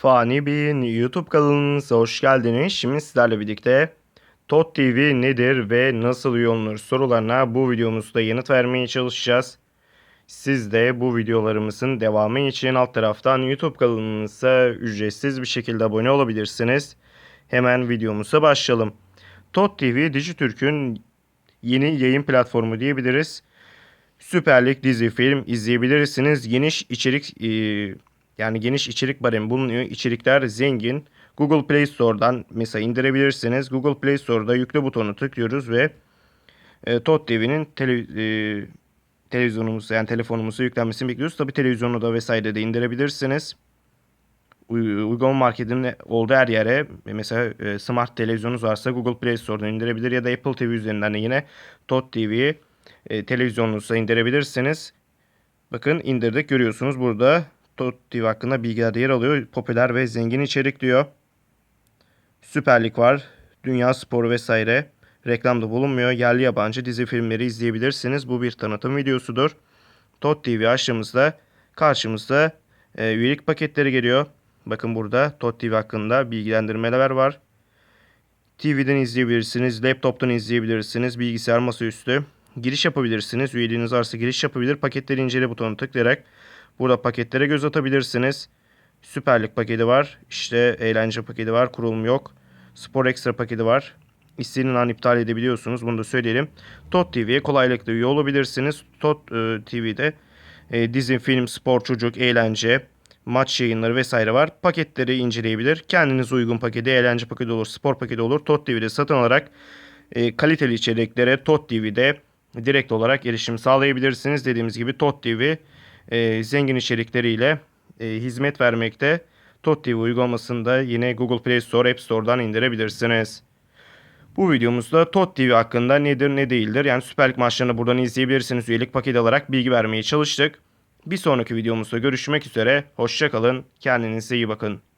Fani Bey'in YouTube kanalınıza hoş geldiniz. Şimdi sizlerle birlikte TOT TV nedir ve nasıl üye sorularına bu videomuzda yanıt vermeye çalışacağız. Siz de bu videolarımızın devamı için alt taraftan YouTube kanalımıza ücretsiz bir şekilde abone olabilirsiniz. Hemen videomuza başlayalım. TOT TV Dijitürk'ün yeni yayın platformu diyebiliriz. Süper Lig dizi film izleyebilirsiniz. Geniş içerik e, yani geniş içerik baremi bulunuyor. İçerikler zengin. Google Play Store'dan mesela indirebilirsiniz. Google Play Store'da yükle butonu tıklıyoruz ve e, TOT TV'nin tele, e, televizyonumuza yani telefonumuza yüklenmesini bekliyoruz. Tabi televizyonu da vesaire de indirebilirsiniz. Uy- Uygun marketin olduğu her yere mesela e, smart televizyonunuz varsa Google Play Store'dan indirebilir ya da Apple TV üzerinden de yine TOT TV'yi e, televizyonunuza indirebilirsiniz. Bakın indirdik görüyorsunuz burada TOT TV hakkında bilgiler yer alıyor. Popüler ve zengin içerik diyor. Süper Lig var. Dünya sporu vesaire. Reklamda bulunmuyor. Yerli yabancı dizi filmleri izleyebilirsiniz. Bu bir tanıtım videosudur. TOT TV açtığımızda karşımızda e, üyelik paketleri geliyor. Bakın burada TOT TV hakkında bilgilendirmeler var. TV'den izleyebilirsiniz, laptop'tan izleyebilirsiniz, bilgisayar masaüstü. Giriş yapabilirsiniz. Üyeliğiniz varsa giriş yapabilir. Paketleri incele butonuna tıklayarak burada paketlere göz atabilirsiniz. Süper Lig paketi var. İşte eğlence paketi var. Kurulum yok. Spor Ekstra paketi var. İstediğiniz an iptal edebiliyorsunuz. Bunu da söyleyelim. TOT TV'ye kolaylıkla üye olabilirsiniz. TOT e, TV'de e, dizi, film, spor, çocuk, eğlence, maç yayınları vesaire var. Paketleri inceleyebilir. Kendinize uygun paketi, eğlence paketi olur, spor paketi olur. TOT TV'de satın alarak e, kaliteli içeriklere TOT TV'de direkt olarak erişim sağlayabilirsiniz. Dediğimiz gibi TOT TV e, zengin içerikleriyle e, hizmet vermekte. TOT TV uygulamasını da yine Google Play Store, App Store'dan indirebilirsiniz. Bu videomuzda TOT TV hakkında nedir ne değildir yani Süper Lig maçlarını buradan izleyebilirsiniz üyelik paketi alarak bilgi vermeye çalıştık. Bir sonraki videomuzda görüşmek üzere. Hoşçakalın. Kendinize iyi bakın.